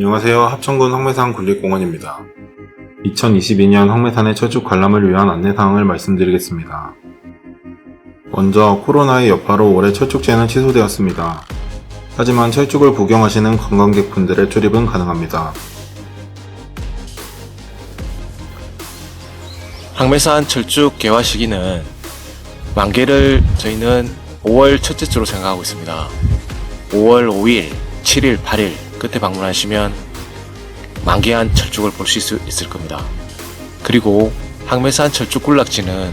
안녕하세요. 합천군 황매산 군립공원입니다. 2022년 황매산의 철쭉 관람을 위한 안내사항을 말씀드리겠습니다. 먼저 코로나의 여파로 올해 철쭉제는 취소되었습니다. 하지만 철쭉을 구경하시는 관광객분들의 출입은 가능합니다. 항매산 철쭉 개화 시기는 만개를 저희는 5월 첫째 주로 생각하고 있습니다. 5월 5일, 7일, 8일 끝에 방문하시면 만개한 철쭉을 볼 수 있을 겁니다. 그리고 항매산 철쭉 군락지는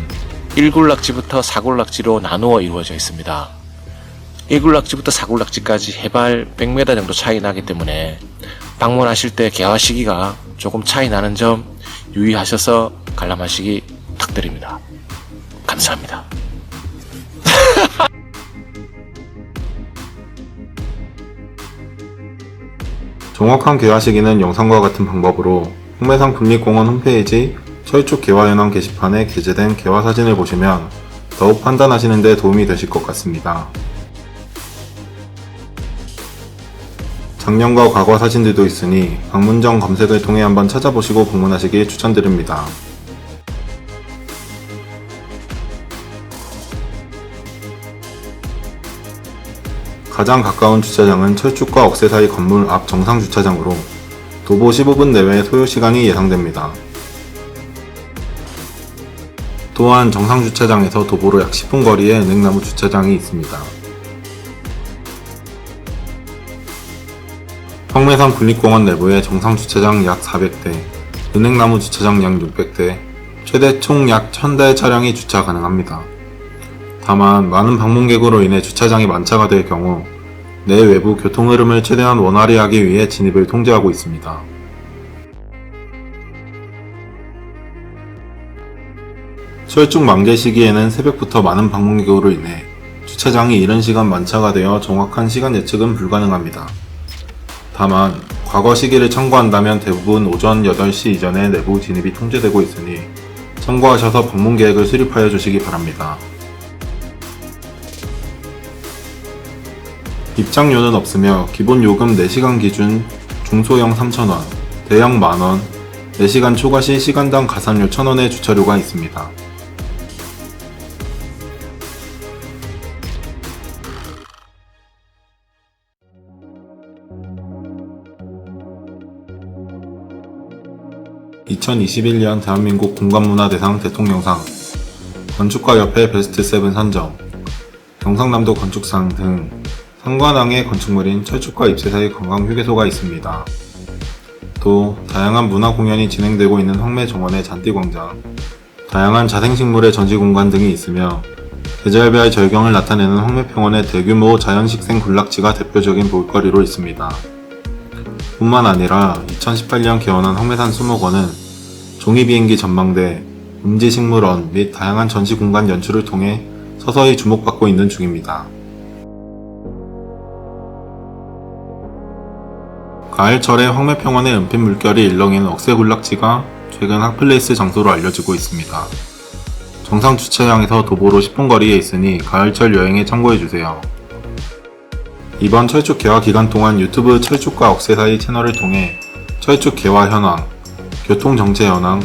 1군락지부터 4군락지로 나누어 이루어져 있습니다. 1군락지부터 4군락지까지 해발 100m 정도 차이 나기 때문에 방문하실 때 개화 시기가 조금 차이 나는 점 유의하셔서 관람하시기 부탁드립니다. 감사합니다. 정확한 개화 시기는 영상과 같은 방법으로 홍매산 국립공원 홈페이지 철쭉 개화 현황 게시판에 게재된 개화 사진을 보시면 더욱 판단하시는 데 도움이 되실 것 같습니다. 작년과 과거 사진들도 있으니 방문 전 검색을 통해 한번 찾아보시고 방문하시길 추천드립니다. 가장 가까운 주차장은 철쭉과 억새 사이 건물 앞 정상 주차장으로 도보 15분 내외 소요 시간이 예상됩니다. 또한 정상 주차장에서 도보로 약 10분 거리에 은행나무 주차장이 있습니다. 황매산 국립공원 내부에 정상 주차장 약 400대, 은행나무 주차장 약 600대, 최대 총 약 1000대 차량이 주차 가능합니다. 다만 많은 방문객으로 인해 주차장이 만차가 될 경우 내 외부 교통 흐름을 최대한 원활히 하기 위해 진입을 통제하고 있습니다. 철쭉 만개 시기에는 새벽부터 많은 방문객으로 인해 주차장이 이른 시간 만차가 되어 정확한 시간 예측은 불가능합니다. 다만 과거 시기를 참고한다면 대부분 오전 8시 이전에 내부 진입이 통제되고 있으니 참고하셔서 방문 계획을 수립하여 주시기 바랍니다. 입장료는 없으며 기본 요금 4시간 기준 중소형 3,000원, 대형 만원, 4시간 초과 시 시간당 가산료 1,000원의 주차료가 있습니다. (2021년) 대한민국 공간문화대상 대통령상 건축가협회 베스트 7 선정 경상남도 건축상 등 상관왕의 건축물인 철쭉과 입새 사이 관광휴게소가 있습니다. 또 다양한 문화 공연이 진행되고 있는 황매정원의 잔디광장, 다양한 자생식물의 전시공간 등이 있으며 계절별 절경을 나타내는 황매평원의 대규모 자연식생 군락지가 대표적인 볼거리로 있습니다. 뿐만 아니라 2018년 개원한 황매산 수목원은 종이비행기 전망대, 음지식물원 및 다양한 전시공간 연출을 통해 서서히 주목받고 있는 중입니다. 가을철에 황매평원의 은빛 물결이 일렁이는 억새군락지가 최근 핫플레이스 장소로 알려지고 있습니다. 정상 주차장에서 도보로 10분 거리에 있으니 가을철 여행에 참고해주세요. 이번 철쭉 개화 기간 동안 유튜브 철쭉과 억새 사이 채널을 통해 철쭉 개화 현황, 교통 정체 현황,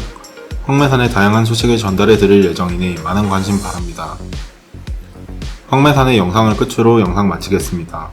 황매산의 다양한 소식을 전달해 드릴 예정이니 많은 관심 바랍니다. 황매산의 영상을 끝으로 영상 마치겠습니다.